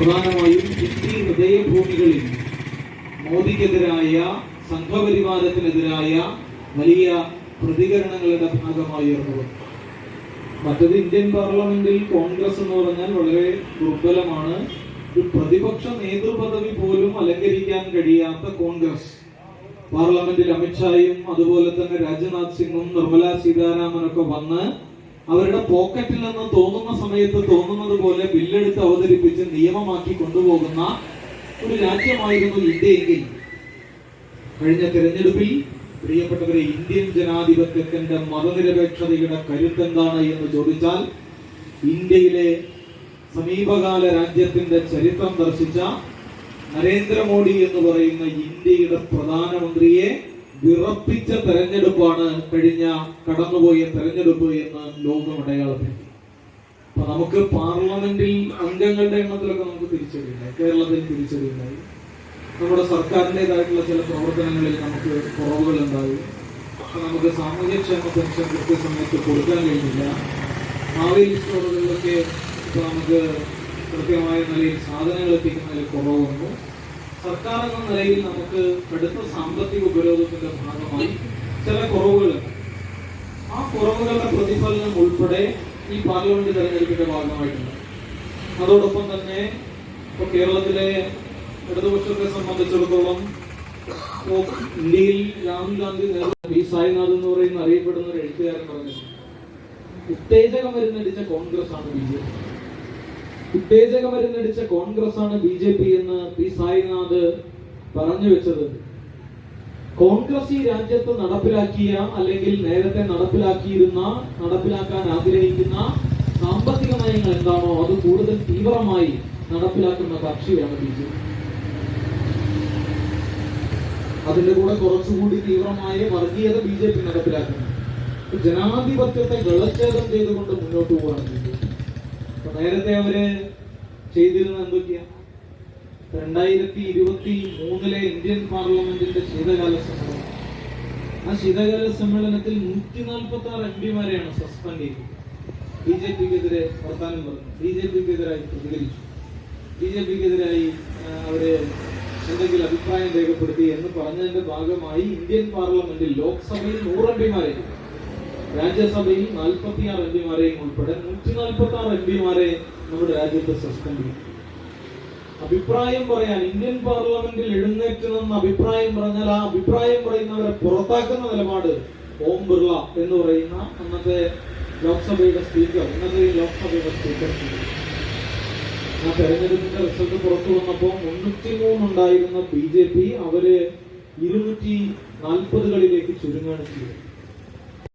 പ്രധാനമായും ഹിന്ദി ഹൃദയഭൂമികളിൽ മോദിക്കെതിരായ സംഘപരിവാരത്തിനെതിരായ വലിയ പ്രതികരണങ്ങളുടെ ഭാഗമായി ഉയർന്നത് വന്നു. മറ്റത് ഇന്ത്യൻ പാർലമെന്റിൽ കോൺഗ്രസ് എന്ന് പറഞ്ഞാൽ വളരെ ദുർബലമാണ് ഒരു പ്രതിപക്ഷ നേതൃപദവി പോലും അലങ്കരിക്കാൻ കഴിയാത്ത കോൺഗ്രസ് പാർലമെന്റിൽ അമിത്ഷായും അതുപോലെ തന്നെ രാജ്നാഥ് സിംഗും നിർമ്മല സീതാരാമനൊക്കെ വന്ന് അവരുടെ പോക്കറ്റിൽ നിന്ന് തോന്നുന്ന സമയത്ത് തോന്നുന്നത് പോലെ ബില്ലെടുത്ത് അവതരിപ്പിച്ച് നിയമമാക്കി കൊണ്ടുപോകുന്ന ഒരു രാജ്യമായിരുന്നു ഇന്ത്യയെങ്കിൽ. കഴിഞ്ഞ തിരഞ്ഞെടുപ്പിൽ പ്രിയപ്പെട്ടവരെ ഇന്ത്യൻ ജനാധിപത്യത്തിന്റെ മതനിരപേക്ഷതയുടെ കരുത്തെന്താണ് എന്ന് ചോദിച്ചാൽ ഇന്ത്യയിലെ സമീപകാല രാജ്യത്തിന്റെ ചരിത്രം ദർശിച്ച നരേന്ദ്രമോദി എന്ന് പറയുന്ന ഇന്ത്യയുടെ പ്രധാനമന്ത്രിയെ വിറപ്പിച്ച തെരഞ്ഞെടുപ്പാണ് കഴിഞ്ഞ കടന്നുപോയ തെരഞ്ഞെടുപ്പ് എന്ന് ലോകം അടയാളപ്പെടുത്തി. അപ്പൊ നമുക്ക് പാർലമെന്റിൽ അംഗങ്ങളുടെ എണ്ണത്തിലൊക്കെ നമുക്ക് തിരിച്ചറിയില്ല കേരളത്തിൽ തിരിച്ചറിയില്ലായി നമ്മുടെ സർക്കാരിന്റെതായിട്ടുള്ള ചില പ്രവർത്തനങ്ങളിൽ നമുക്ക് കുറവുകൾ ഉണ്ടായി അപ്പൊ നമുക്ക് സാമൂഹ്യക്ഷേമ പെൻഷൻ കൃത്യസമയത്ത് കൊടുക്കാൻ കഴിഞ്ഞില്ല. മാവേലി സ്റ്റോറുകളിലൊക്കെ ഇപ്പൊ നമുക്ക് കൃത്യമായ നിലയിൽ സാധനങ്ങൾ എത്തിക്കുന്നതിൽ കുറവുണ്ട്. സർക്കാർ എന്ന നിലയിൽ നമുക്ക് കടുത്ത സാമ്പത്തിക ഉപരോധത്തിന്റെ ഭാഗമായി ചില കുറവുകളുണ്ട് ആ കുറവുകളുടെ പ്രതിഫലനം ഉൾപ്പെടെ ഈ പാർലമെന്റ് തെരഞ്ഞെടുപ്പിന്റെ ഭാഗമായിട്ടുണ്ട്. അതോടൊപ്പം തന്നെ ഇപ്പൊ കേരളത്തിലെ ഇടതുപക്ഷത്തെ സംബന്ധിച്ചിടത്തോളം ഇന്ത്യയിൽ രാഹുൽ ഗാന്ധി നേതൃത്വം പി സായിനാഥ് എന്ന് പറയുന്ന അറിയപ്പെടുന്ന ഒരു എഴുത്തുകാരൻ പറഞ്ഞു ഉത്തേജകം വരുന്നടിച്ച കോൺഗ്രസ് ആണ് ബി ജെ പി. ഉത്തേജക മരുന്നടിച്ച കോൺഗ്രസ് ആണ് ബി ജെ പി എന്ന് പി സായിനാഥ് പറഞ്ഞു വെച്ചത്. കോൺഗ്രസ് ഈ രാജ്യത്ത് നടപ്പിലാക്കിയ അല്ലെങ്കിൽ നേരത്തെ നടപ്പിലാക്കിയിരുന്ന നടപ്പിലാക്കാൻ ആഗ്രഹിക്കുന്ന സാമ്പത്തിക നയങ്ങൾ എന്താണോ അത് കൂടുതൽ തീവ്രമായി നടപ്പിലാക്കുന്ന കക്ഷിയാണ് ബി ജെ പി. അതിന്റെ കൂടെ കുറച്ചുകൂടി തീവ്രമായ വർഗീയത ബി ജെ പി നടപ്പിലാക്കുന്നു. ജനാധിപത്യത്തെ ഗളച്ഛേദം ചെയ്തുകൊണ്ട് മുന്നോട്ട് പോകുകയാണ് ബി ജെ പി. നേരത്തെ അവർ ചെയ്തിരുന്ന എന്തൊക്കെയാ? രണ്ടായിരത്തി ഇരുപത്തി മൂന്നിലെ ഇന്ത്യൻ പാർലമെന്റിന്റെ ശീതകാല സമ്മേളനം. ആ ശീതകാല സമ്മേളനത്തിൽ നൂറ്റി നാൽപ്പത്തി ആറ് എം പിമാരെയാണ് സസ്പെൻഡ് ചെയ്തത്. ബി ജെ പിക്കെതിരെ വർത്താനം പറഞ്ഞു. ബി ജെ പിക്കെതിരായി പ്രതികരിച്ചു. ബി ജെ പിക്കെതിരായി അവർ എന്തെങ്കിലും അഭിപ്രായം രേഖപ്പെടുത്തി എന്ന് പറഞ്ഞതിന്റെ ഭാഗമായി ഇന്ത്യൻ പാർലമെന്റിൽ ലോക്സഭയിൽ നൂറ് എം പിമാരെ രാജ്യസഭയിൽ നാൽപ്പത്തിയാറ് എം പിമാരെയും ഉൾപ്പെടെ നൂറ്റി നാൽപ്പത്തി ആറ് എം പിമാരെ നമ്മുടെ രാജ്യത്ത് സസ്പെൻഡ് ചെയ്തു അഭിപ്രായം പറയാൻ ഇന്ത്യൻ പാർലമെന്റിൽ എഴുന്നേറ്റ് നിന്ന് അഭിപ്രായം പറഞ്ഞാൽ ആ അഭിപ്രായം പറയുന്നവരെ പുറത്താക്കുന്ന നിലപാട് ഓം ബിർള എന്ന് പറയുന്ന അന്നത്തെ ലോക്സഭയുടെ സ്പീക്കർ ഇന്നത്തെ ലോക്സഭയുടെ സ്പീക്കർ. ആ തെരഞ്ഞെടുപ്പിന്റെ റിസൾട്ട് പുറത്തു വന്നപ്പോൾ മുന്നൂറ്റി മൂന്നുണ്ടായിരുന്ന ബി ജെ പി അവർ ഇരുന്നൂറ്റി നാൽപ്പതുകളിലേക്ക് ചുരുങ്ങാണ്